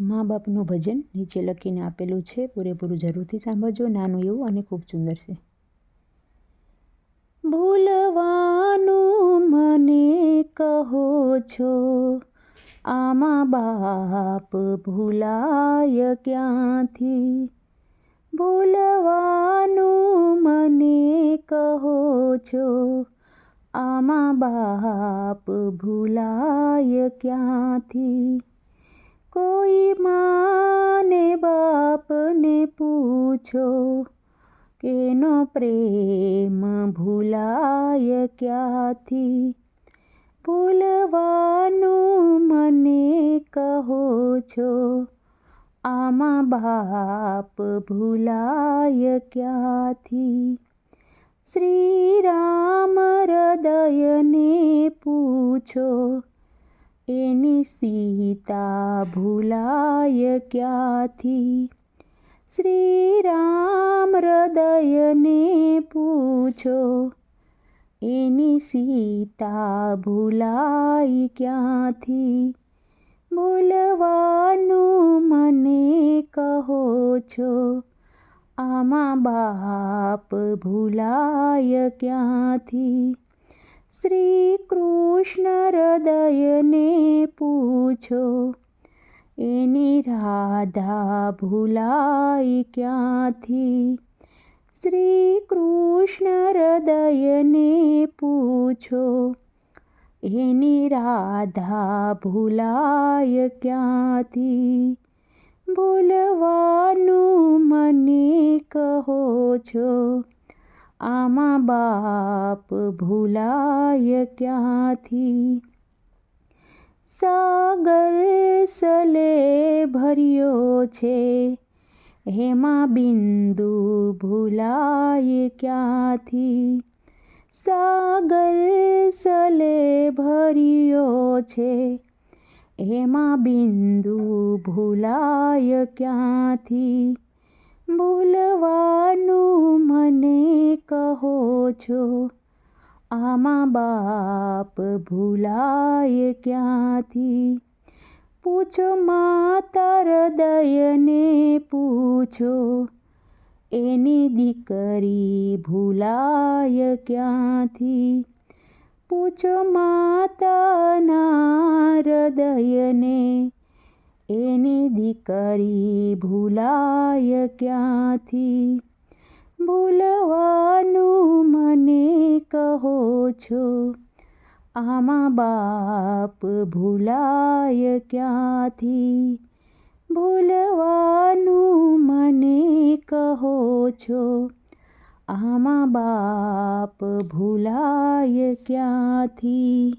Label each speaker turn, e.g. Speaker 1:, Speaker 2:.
Speaker 1: મા બાપનું ભજન નીચે લખીને આપેલું છે. પૂરેપૂરું જરૂરથી સાંભળજો. નાનું એવું અને ખૂબ સુંદર છે. ભૂલવાનું મને કહો છો, આમાં બાપ ભૂલાય ક્યાંથી? ભૂલવાનું મને કહો છો, આમાં બાપ ભૂલાય ક્યાંથી? કોઈ માને બાપને પૂછો કેનો પ્રેમ ભૂલાય ક્યાંથી? ભૂલવાનું મને કહો છો, આમાં બાપ ભૂલાય ક્યાંથી? શ્રી રામ એની સીતા ભૂલાય ક્યાંથી શ્રી રામ હૃદયને પૂછો એની સીતા ભૂલાઈ ક્યાંથી ભૂલવાનું મને કહો છો આમાં બાપ ભૂલાય ક્યાંથી શ્રી કૃષ્ણ હૃદયને પૂછો, એની રાધા ભૂલાઈ ક્યાંથી? શ્રી કૃષ્ણ હૃદયને પૂછો, એની રાધા ભૂલાય ક્યાંથી? ભૂલવાનું મને કહો છો આમાં બાપ ભૂલાય ક્યાંથી? સાગર સલે ભર્યો છે, હેમાં બિંદુ ભૂલાય ક્યાંથી? સાગર સલે ભર્યો છે એમાં બિંદુ ભૂલાય ક્યાંથી? ભૂલવાનું છો? આમાં બાપ ભૂલાય ક્યાંથી? પૂછો માતા હૃદયને પૂછો, એની દીકરી ભૂલાય ક્યાંથી? પૂછો માતાના હૃદયને, એની દીકરી ભૂલાય ક્યાંથી? ભૂલવાનું મને કહો છો? આમાં બાપ ભૂલાય ક્યાંથી? ભૂલવાનું મને કહો છો? આમાં બાપ ભૂલાય ક્યાંથી?